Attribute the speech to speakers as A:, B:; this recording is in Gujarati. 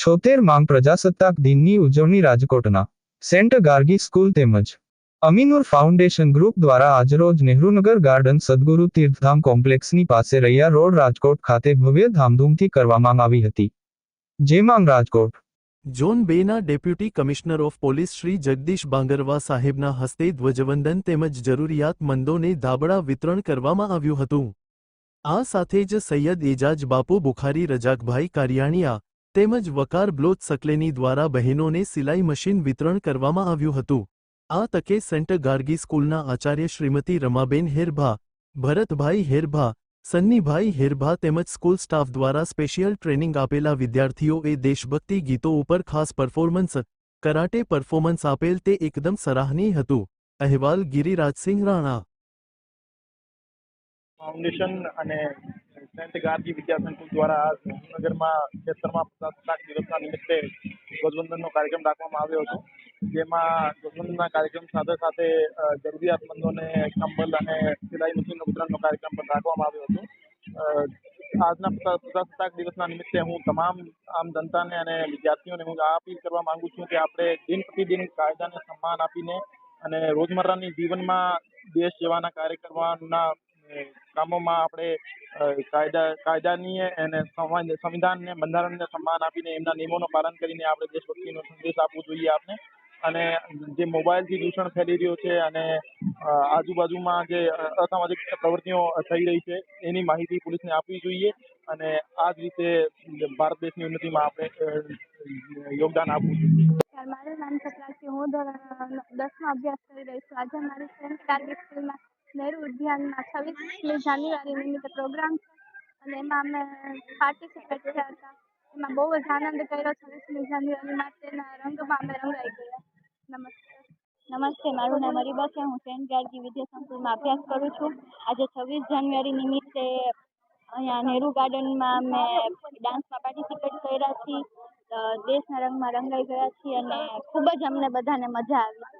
A: છોતેર માંગ પ્રજાસત્તાક દિનની ઉજવણી રાજકોટના સેન્ટ ગાર્ગી સ્કૂલ તેમજ અમીનુર ફાઉન્ડેશન ગ્રુપ દ્વારા આજરોજ નહેરુનગર ગાર્ડન સદગુરુ તીર્થધામ કોમ્પ્લેક્સની પાસે રૈયા રોડ રાજકોટ ખાતે ભવ્ય ધામધૂમથી કરવામાં આવી હતી. જેમાં રાજકોટ.
B: ઝોન બેના deputy commissioner of police Shri Jagdish Bangarva સાહેબના હસ્તે ધ્વજવંદન તેમજ જરૂરિયાતમંદોને ધાબળા વિતરણ કરવામાં આવ્યું હતું. આ સાથે જ સૈયદ એજાજ બાપુ બુખારી, રજાકભાઈ કારિયાણીયા તેમજ વકાર બ્લોચ સકલેની દ્વારા બહેનોને સિલાઈ મશીન વિતરણ કરવામાં આવ્યું હતું. આ તકે સેન્ટ ગાર્ગી સ્કૂલના આચાર્ય શ્રીમતી રમાબેન હેરભા, ભરતભાઈ હેરભા, સન્નીભાઈ હેરભા તેમજ સ્કૂલ સ્ટાફ દ્વારા સ્પેશિયલ ટ્રેનિંગ આપેલા વિદ્યાર્થીઓએ દેશભક્તિ ગીતો ઉપર ખાસ પરફોર્મન્સ, કરાટે પરફોર્મન્સ આપેલ તે એકદમ સરાહનીય હતું. અહેવાલ ગિરિરાજસિંહ રાણા.
C: ફાઉન્ડેશન અને સેન્ટ ગાર્ગી વિદ્યા સંકુલ દ્વારા આજ નગરમાં ક્ષેત્રમાં પ્રજાસત્તાક દિવસના નિમિત્તે ધ્વજવંદનનો કાર્યક્રમ રાખવામાં આવ્યો હતો. જેમાં ધ્વજવંદનના કાર્યક્રમ સાથે સાથે જરૂરિયાતમંદોને કંબલ અને સિલાઈ મશીનનો વિતરણનો કાર્યક્રમ પણ રાખવામાં આવ્યો હતો. આજના પ્રજા- પ્રજાસત્તાક દિવસના નિમિત્તે હું તમામ આમ જનતાને અને વિદ્યાર્થીઓને હું આ અપીલ કરવા માંગુ છું કે આપણે દિન પ્રતિદિન કાયદાને સન્માન આપીને અને રોજમર્રાની જીવનમાં દેશ સેવાના કાર્ય કરવાના કામોમાં આપણે કાયદા કાયદાની અને સંવિધાનને, બંધારણને સન્માન આપીને એમના નિયમોનું પાલન કરીને આપણે દેશભક્તિનો સંદેશ આપવો જોઈએ આપણે અને જે મોબાઈલથી દૂષણ ફેલી રહ્યું છે અને આજુબાજુમાં જે અસામાજિક પ્રવૃત્તિઓ થઈ રહી છે, એની માહિતી પોલીસને આપવી જોઈએ. અને આ જ રીતે ભારત દેશની ઉન્નતિમાં આપણે યોગદાન આપવું જોઈએ.
D: મારું નામ છે હું ધોરણ દસમાં અભ્યાસ કરી રહી છું. આજે મારી ફ્રેન્ડ ટાર્ગેટ સ્કૂલમાં નહેરુ ઉદ્યાનમાં છવ્વીસમી જાન્યુઆરી નિમિત્તે પ્રોગ્રામ છે અને એમાં અમે પાર્ટિસિપેટ થયા હતા. એમાં બહુ જ આનંદ કર્યો છવ્વીસમી જાન્યુઆરી માટેના રંગમાં અમે રંગાઈ ગયા. નમસ્કાર
E: નમસ્તે, મારું નામ અરીબા છે. હું સેન્ટ ગાર્ગી વિદ્યા અભ્યાસ કરું છું. આજે છવ્વીસ જાન્યુઆરી નિમિત્તે અહીંયા નહેરુ ગાર્ડનમાં અમે ડાન્સમાં પાર્ટિસિપેટ કર્યા છીએ. દેશના રંગમાં રંગાઈ ગયા છીએ અને ખૂબ જ અમને બધાને મજા આવી.